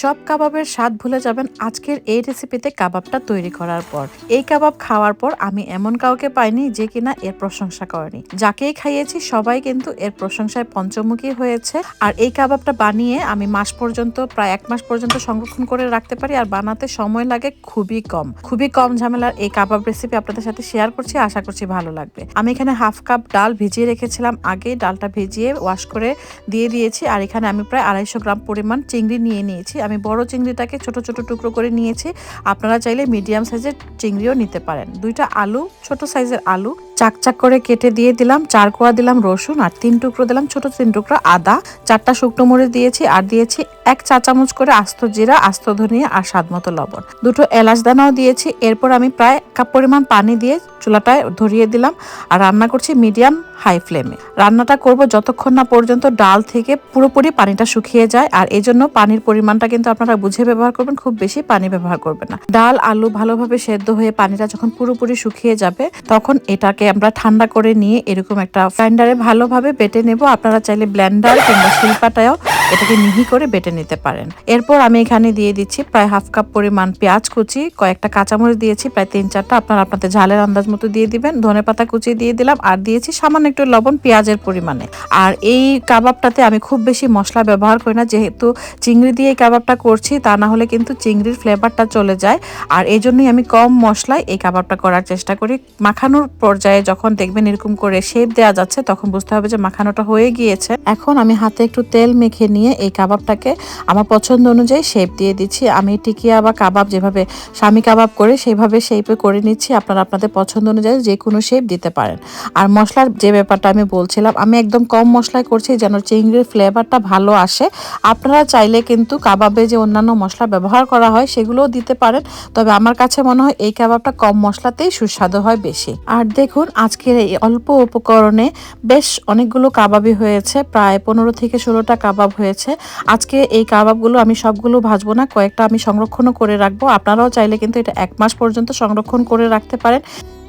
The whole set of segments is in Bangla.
সব কাবাবের স্বাদ ভুলে যাবেন আজকের এই রেসিপিতে কাবাবটা তৈরি করার পর। এই কাবাব খাওয়ার পর আমি এমন কাউকে পাইনি যে কিনা এর প্রশংসা করেনি। যাকেই খাইয়েছি, সবাই কিন্তু এর প্রশংসায় পঞ্চমুখী হয়েছে। আর এই কাবাবটা বানিয়ে আমি মাস পর্যন্ত, প্রায় এক মাস পর্যন্ত সংরক্ষণ করে রাখতে পারি আর বানাতে সময় লাগে খুবই কম। খুবই কম ঝামেলার এই কাবাব রেসিপি আপনাদের সাথে শেয়ার করছি, আশা করছি ভালো লাগবে। আমি এখানে হাফ কাপ ডাল ভিজিয়ে রেখেছিলাম আগে ডালটা ভিজিয়ে ওয়াশ করে দিয়ে দিয়েছি। আর এখানে আমি প্রায় আড়াইশো গ্রাম পরিমাণ চিংড়ি নিয়ে নিয়েছি। আমি বড় চিংড়িটাকে ছোট ছোট টুকরো করে নিয়েছি। আপনারা চাইলে মিডিয়াম সাইজের চিংড়িও নিতে পারেন। দুইটা আলু, ছোট সাইজের আলু, চাকচাক করে কেটে দিয়ে দিলাম, চার কোয়া দিলাম রসুন আর তিন টুকরো দিলাম ছোট তিন টুকরো আদা। চারটা শুকনো মরিচ দিয়েছি আর দিয়েছি এক চা চামচ করে আস্ত জিরা, আস্ত ধনিয়া আর স্বাদ মতো লবণ। দুটো এলাচ দানাও দিয়েছি। এরপর আমি প্রায় কাপ পরিমাণ পানি দিয়ে চুলাটায় ধরিয়ে দিলাম আর রান্না করছি মিডিয়াম হাই ফ্লেমে। রান্নাটা করব যতক্ষণ না পর্যন্ত ডাল থেকে পুরোপুরি পানিটা শুকিয়ে যায় আর এই জন্য পানির পরিমাণটা কিন্তু আপনারা বুঝে ব্যবহার করবেন, খুব বেশি পানি ব্যবহার করবেন না। ডাল, আলু ভালোভাবে সেদ্ধ হয়ে পানিটা যখন পুরোপুরি শুকিয়ে যাবে, তখন এটাকে আমরা ঠান্ডা করে নিয়ে এরকম একটা গ্রাইন্ডারে ভালোভাবে বেটে নেব। আপনারা চাইলে ব্লেন্ডার কিংবা শিল্পাটায়ও এটাকে মিহি করে বেটে নিতে পারেন। এরপর আমি এখানে দিয়ে দিচ্ছি প্রায় হাফ কাপ পরিমাণ পেঁয়াজ কুচি, কয়েকটা কাঁচামরিচ দিয়েছি, প্রায় তিন চারটা। আপনারা আপনাদের ঝালের আন্দাজ মতো দিয়ে দিবেন, ধনে পাতা কুচি দিয়ে দিলাম, আর দিয়েছি সামান্য একটু লবণ পেঁয়াজের পরিমাণে। আর এই কাবাবটাতে আমি খুব বেশি মশলা ব্যবহার করি না, যেহেতু চিংড়ি দিয়ে এই কাবাবটা করছি, তা না হলে কিন্তু চিংড়ির ফ্লেভারটা চলে যায়। আর এই জন্যই আমি কম মশলায় এই কাবাবটা করার চেষ্টা করি। মাখানোর পর্যায়ে যখন দেখবেন এরকম করে শেপ দেওয়া যাচ্ছে, তখন বুঝতে হবে যে মাখানোটা হয়ে গিয়েছে। এখন আমি হাতে একটু তেল মেখে নিয়ে এই কাবাবটাকে আমার পছন্দ অনুযায়ী শেপ দিয়ে দিচ্ছি। আমি টিকিয়া বা কাবাব যেভাবে, স্বামী কাবাব করে সেইভাবে শেপে করে নিচ্ছি। আপনারা আপনাদের পছন্দ অনুযায়ী যে কোনো শেপ দিতে পারেন। আর মশলার যে ব্যাপারটা আমি বলছিলাম, আমি একদম কম মশলায় করছি যেন চিংড়ির ফ্লেভারটা ভালো আসে। আপনারা চাইলে কিন্তু কাবাবে যে অন্যান্য মশলা ব্যবহার করা হয়, সেগুলোও দিতে পারেন। তবে আমার কাছে মনে হয় এই কাবাবটা কম মশলাতেই সুস্বাদু হয় বেশি। আর দেখুন, আজকের এই অল্প উপকরণে বেশ অনেকগুলো কাবাবই হয়েছে, প্রায় পনেরো থেকে ষোলোটা কাবাব হয়েছে। আজকে এই কাবাবগুলো আমি সবগুলো ভাজবো না, কয়েকটা আমি সংরক্ষণও করে রাখব। আপনারাও চাইলে কিন্তু এটা এক মাস পর্যন্ত সংরক্ষণ করে রাখতে পারেন।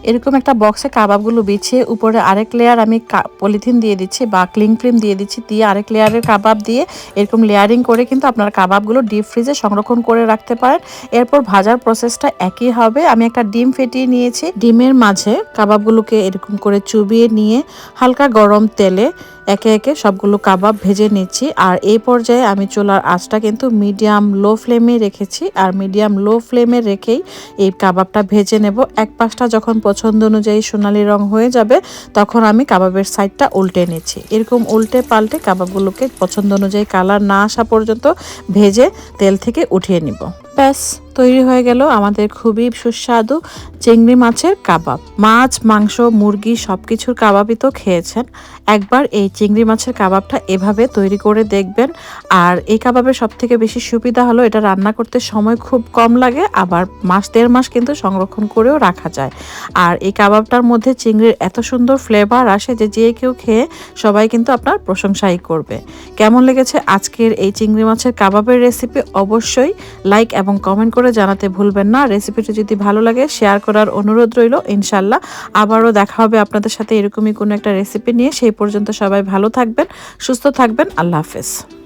এরকম একটা বক্সে কাবাবগুলো বিছিয়ে উপরে আরেক লেয়ার আমি পলিথিন দিয়ে দিচ্ছি বা ক্লিং ফিল্ম দিয়ে দিচ্ছি। দিয়ে আরেক লেয়ারের কাবাব দিয়ে এরকম লেয়ারিং করে কিন্তু আপনার কাবাবগুলো ডিপ ফ্রিজে সংরক্ষণ করে রাখতে পারেন। এরপর ভাজার প্রসেসটা একই হবে। আমি একটা ডিম ফেটিয়ে নিয়েছি। ডিমের মাঝে কাবাবগুলোকে এরকম করে চুবিয়ে নিয়ে হালকা গরম তেলে একে একে সবগুলো কাবাব ভেজে নিচ্ছি। আর এই পর্যায়ে আমি চুলার আঁচটা কিন্তু মিডিয়াম লো ফ্লেমে রেখেছি। আর মিডিয়াম লো ফ্লেমে রেখেই এই কাবাবটা ভেজে নেব। এক পাশটা যখন পছন্দ অনুযায়ী সোনালি রং হয়ে যাবে, তখন আমি কাবাবের সাইডটা উল্টে নিচ্ছি। এরকম উল্টে পাল্টে কাবাবগুলোকে পছন্দ অনুযায়ী কালার না আসা পর্যন্ত ভেজে তেল থেকে উঠিয়ে নিব। ব্যাস। তৈরি হয়ে গেল আমাদের খুবই সুস্বাদু চিংড়ি মাছের কাবাব। মাছ, মাংস, মুরগি সব কিছুর কাবাবই তো খেয়েছেন। একবার এই চিংড়ি মাছের কাবাবটা এভাবে তৈরি করে দেখবেন। আর এই কাবাবের সব থেকে বেশি সুবিধা হলো এটা রান্না করতে সময় খুব কম লাগে, আবার মাস, দেড় মাস কিন্তু সংরক্ষণ করেও রাখা যায়। আর এই কাবাবটার মধ্যে চিংড়ির এত সুন্দর ফ্লেভার আসে যে যে কেউ খেয়ে সবাই কিন্তু আপনার প্রশংসাই করবে। কেমন লেগেছে আজকের এই চিংড়ি মাছের কাবাবের রেসিপি? অবশ্যই লাইক এবং কমেন্ট করে জানাতে ভুলবেন না। রেসিপিটি যদি ভালো লাগে শেয়ার করার অনুরোধ রইল, ইনশাল্লাহ। আবারও দেখা হবে আপনাদের সাথে এরকমই কোনো একটা রেসিপি নিয়ে। সেই পর্যন্ত সবাই ভালো থাকবেন, সুস্থ থাকবেন। আল্লাহ হাফেজ।